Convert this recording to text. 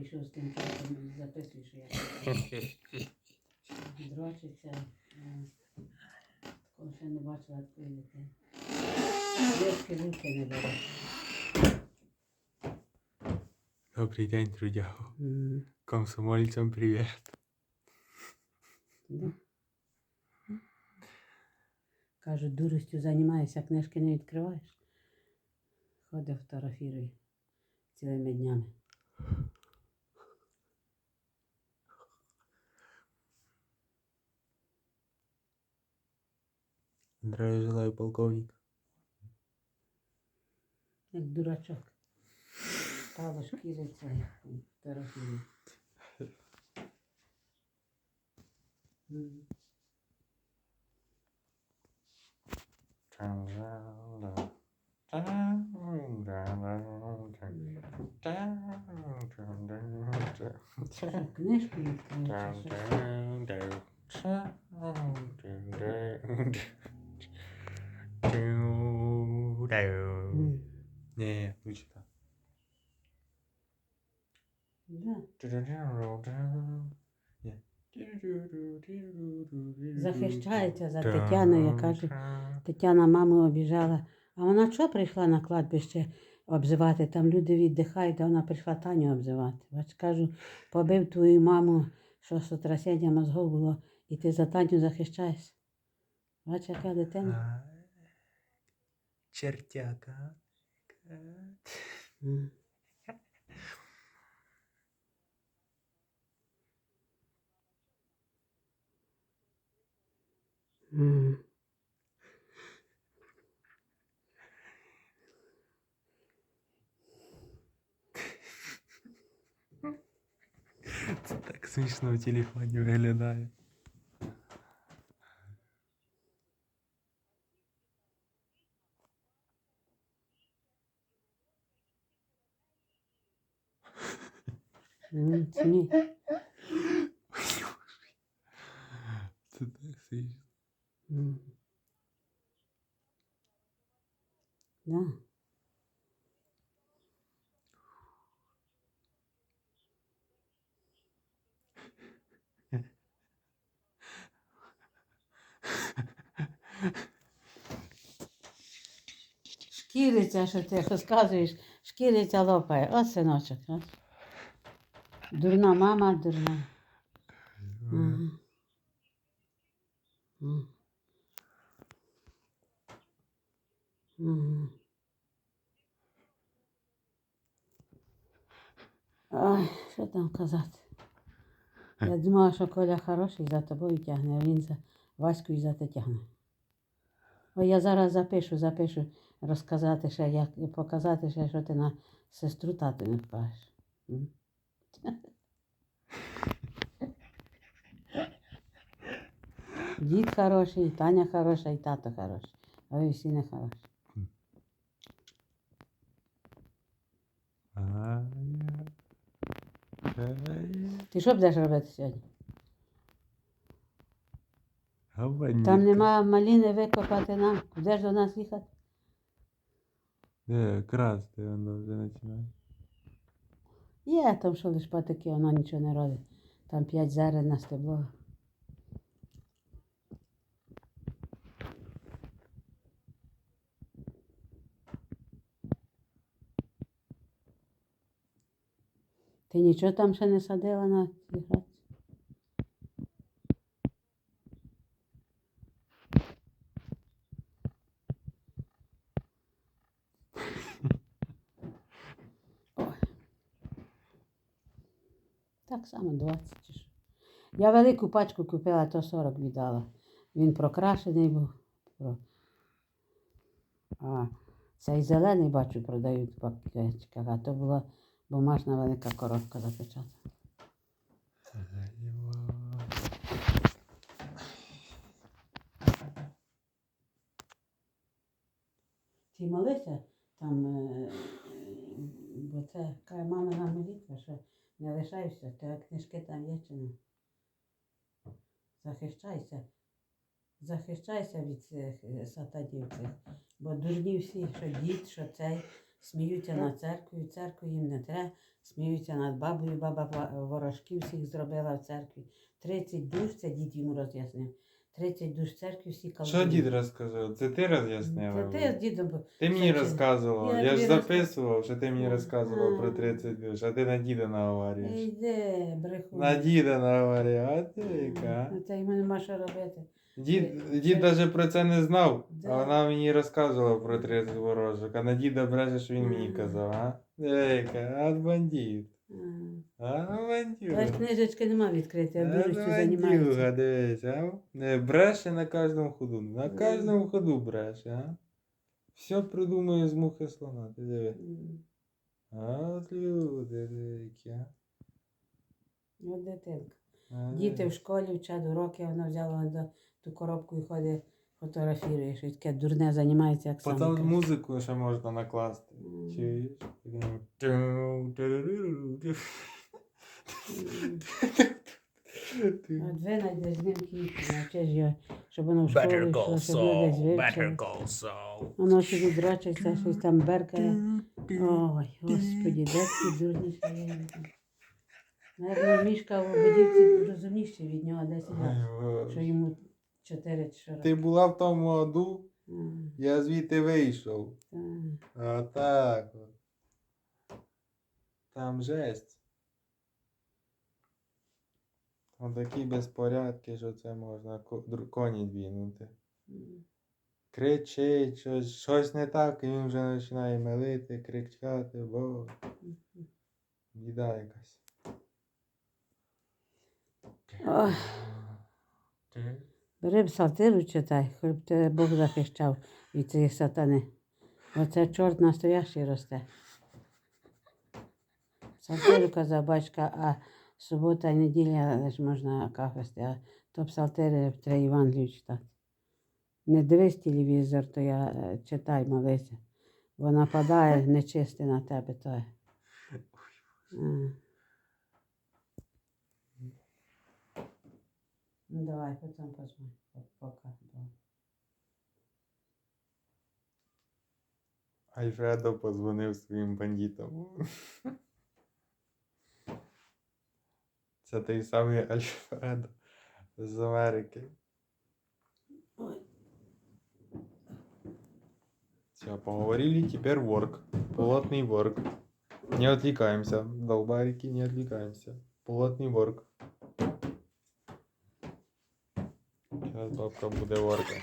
прийшов з тим часом, записуй, що я дрочиться. е, Такого ще не бачила такої дитини. Дітки руки не бере. Добрий день, трудягу. Комсомольцям привіт. Да. Кажу, дуростю займаєшся, книжки не відкриваєш. Ходив фотографірує цілими днями. Здравия желаю, полковник. Як дурачок. Стало шкіриться. Що, книжку відкриваєш? Не, лучше так. Захищається за Тетяну, я кажу. Тетяна маму обіжала. А вона що прийшла на кладбище обзивати? Там люди віддихають, а вона прийшла Таню обзивати. Бач, кажу, побив твою маму, що сотрясіння мозгов було, і ти за Таню захищаєшся. Бач, яка дитина. Чертяка. М. М. Це так смішно в телефоні виглядає. Смій. Це так смішно. Да. Шкіриться, що ти розказуєш, шкіриться лопає. О, синочок. О. Дурна мама, дурна. Ага. Ой, що там казати? Я думала, що Коля хороший за тобою тягне, а він за Ваську і за те тягне. Ой, я зараз запишу, запишу, розказати ще, як показати ще, що ти на сестру тату не вкажеш. Дід хороший, і Таня хороша, і тато хороший. А ви всі не хороші. Ти що будеш робити сьогодні? Там нема маліни викопати нам. Куди ж до нас їхати? Не, красти воно вже починає. Є там, що лиш патики, воно нічого не робить. Там п'ять зерен на стебло. Ти нічого там ще не садила на цій градці? Ой. Так само 20 чи. Я велику пачку купила, то 40 віддала. Він прокрашений був. А цей зелений, бачу, продають в а то була бумажна велика коробка запечатана. Ти молися там, е, е, бо це каже мама молитва, що не лишайся, тебе книжки там є чи не. Захищайся. Захищайся від цих е, сатанів цих. Бо дурні всі, що дід, що цей, сміються над церквою, церкву їм не треба, сміються над бабою, баба ворожків всіх зробила в церкві. 30 душ, це дід йому роз'яснив. 30 душ церкві всі. Що дід розказав? Це ти роз'яснила? Це ти з дідом. був. Ти мені розказував. Я Я, ж тобі записував, що ти мені розказував про 30 душ, а ти на діда наговорюєш. Йде, брехун. На діда наговорив, а ти яка? Ну, Та нема що робити. Дід, дід це- навіть про це не знав, Да. а вона мені розказувала про 30 ворожок, а на діда бреше, що він мені Мгм. казав, а? Ейка, а бандит. А. А бандюга. Бач, книжечки нема відкрити, а А дуростю бандюга, дивись, а? Не, Бреше на кожному ходу, на кожному ходу бреше, а? Все придумує з мухи слона, ти диви. А от люди які, а? От дитинка. Діти в школі вчать уроки, вона взяла ту коробку і ходить, фотографірує, щось таке дурне займається, як саме. Потім каже. музику ще можна накласти. Чуєш? От ви знайдеш з ним кілька, навчиш його, щоб воно в школу Better йшло, щоб воно десь Saul, Better вивчило. Воно собі дрочиться, щось там беркає. Ой, господі, де ці дурні знаю. Наверно, мішка в Обидівці розумніший від нього 10 років, що йому 4 чи Ти була в тому аду, я звідти вийшов. А так. Там жесть. Там такі безпорядки, що це можна коні двінути. Кричить, щось, щось не так, і він вже починає мелити, кричати, бо біда якась. Ой. Бери псалтиру читай, щоб тебе Бог захищав від цієї сатани. Оце чорт настоящий росте. Псалтиру казав батька, а субота і неділя лиш можна кафести, а то псалтири треба Євангелію читати. Не дивись телевізор, то я е, читай, молися. Бо нападає нечисте на тебе то. є. Е. Ну давай, потім позвонь. Пока. Альфредо позвонив своїм бандитам. Це той самий Альфредо з Америки. Все, поговорили, теперь work. Плотный work. Не отвлекаемся. Долбарики, не отвлекаемся. Плотный work. Бабка буде ворка.